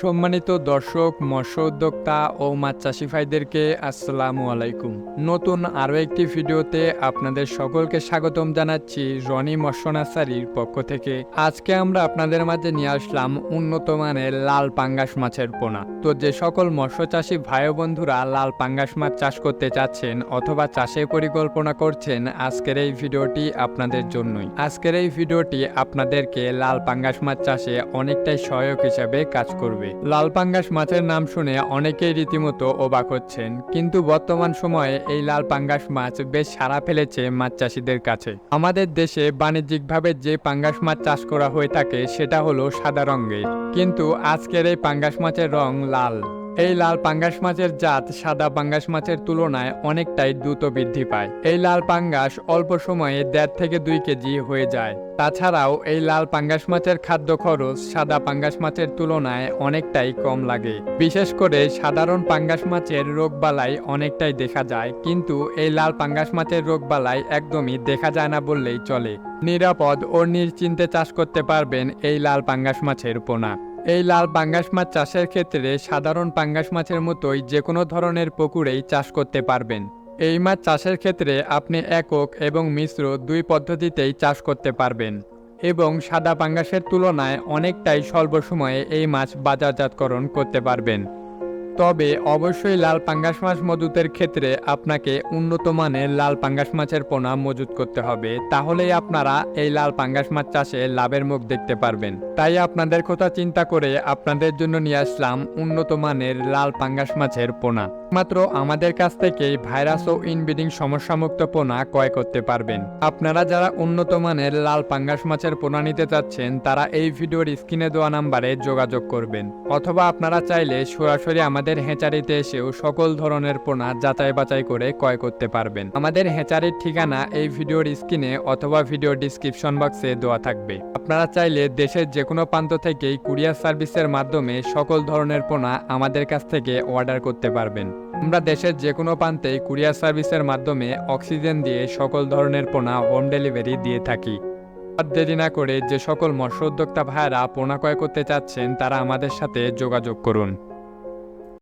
সম্মানিত দর্শক, মৎস্য উদ্যোক্তা ও মাছ চাষি ভাইদেরকে আসসালামু আলাইকুম। নতুন আরও একটি ভিডিওতে আপনাদের সকলকে স্বাগতম জানাচ্ছি রনি মৎস্য নার্সারির পক্ষ থেকে। আজকে আমরা আপনাদের মাঝে নিয়ে আসলাম উন্নত মানের লাল পাঙ্গাস মাছের পোনা। তো যে সকল মৎস্য চাষি ভাই বন্ধুরা লাল পাঙ্গাস মাছ চাষ করতে চাচ্ছেন অথবা চাষের পরিকল্পনা করছেন, আজকের এই ভিডিওটি আপনাদের জন্যই। আজকের এই ভিডিওটি আপনাদেরকে লাল পাঙ্গাস মাছ চাষে অনেকটাই সহায়ক হিসাবে কাজ করবে। লাল পাঙ্গাস মাছের নাম শুনে অনেকেই রীতিমতো অবাক হচ্ছেন। কিন্তু বর্তমান সময়ে এই লাল পাঙ্গাস মাছ বেশ সারা ফেলেছে মাছ চাষিদের কাছে। আমাদের দেশে বাণিজ্যিকভাবে যে পাঙ্গাস মাছ চাষ করা হয়ে থাকে, সেটা হলো সাদা রঙের। কিন্তু আজকের এই পাঙ্গাস মাছের রং লাল। এই লাল পাঙ্গাস মাছের জাত সাদা পাঙ্গাস মাছের তুলনায় অনেকটাই দ্রুত বৃদ্ধি পায়। এই লাল পাঙ্গাস অল্প সময়ে দেড় থেকে দুই কেজি হয়ে যায়। তাছাড়াও এই লাল পাঙ্গাস মাছের খাদ্য খরচ সাদা পাঙ্গাস মাছের তুলনায় অনেকটাই কম লাগে। বিশেষ করে সাধারণ পাঙ্গাস মাছের রোগবালাই অনেকটাই দেখা যায়, কিন্তু এই লাল পাঙ্গাস মাছের রোগবালাই একদমই দেখা যায় না বললেই চলে। নিরাপদ ও নিশ্চিন্তে চাষ করতে পারবেন এই লাল পাঙ্গাস মাছের পোনা। এই লাল পাঙ্গাস মাছ চাষের ক্ষেত্রে সাধারণ পাঙ্গাস মাছের মতোই যে কোনো ধরনের পুকুরেই চাষ করতে পারবেন। এই মাছ চাষের ক্ষেত্রে আপনি একক এবং মিশ্র দুই পদ্ধতিতেই চাষ করতে পারবেন এবং সাদা পাঙ্গাসের তুলনায় অনেকটাই স্বল্প সময়ে এই মাছ বাজারজাতকরণ করতে পারবেন। তবে অবশ্যই লাল পাঙ্গাস মাছ মজুতের ক্ষেত্রে আপনাকে উন্নত মানের লাল পাঙ্গাস মাছের পোনা মজুত করতে হবে। তাহলেই আপনারা এই লাল পাঙ্গাস মাছ চাষে লাভের মুখ দেখতে পারবেন। তাই আপনাদের কথা চিন্তা করে আপনাদের জন্য নিয়ে আসলাম উন্নত মানের লাল পাঙ্গাস মাছের পোনা। মাত্র আমাদের কাছ থেকেই ভাইরাস ও ইনব্রিডিং সমস্যামুক্ত পোনা ক্রয় করতে পারবেন। আপনারা যারা উন্নত মানের লাল পাঙ্গাস মাছের পোনা নিতে চাচ্ছেন, তারা এই ভিডিওর স্ক্রিনে দেওয়া নাম্বারে যোগাযোগ করবেন। অথবা আপনারা চাইলে সরাসরি আমাদের হেঁচারিতে এসেও সকল ধরনের পোনা যাচাই বাছাই করে ক্রয় করতে পারবেন। আমাদের হেঁচারির ঠিকানা এই ভিডিওর স্ক্রিনে অথবা ভিডিও ডিসক্রিপশন বক্সে দেওয়া থাকবে। আপনারা চাইলে দেশের যে কোনো প্রান্ত থেকেই কুরিয়ার সার্ভিসের মাধ্যমে সকল ধরনের পোনা আমাদের কাছ থেকে অর্ডার করতে পারবেন। আমরা দেশের যে কোনো প্রান্তেই কুরিয়ার সার্ভিসের মাধ্যমে অক্সিজেন দিয়ে সকল ধরনের পোনা হোম ডেলিভারি দিয়ে থাকি। আর দেরি না করে যে সকল মৎস্য উদ্যোক্তা ভাইয়েরা পোনা ক্রয় করতে চাচ্ছেন তারা আমাদের সাথে যোগাযোগ করুন।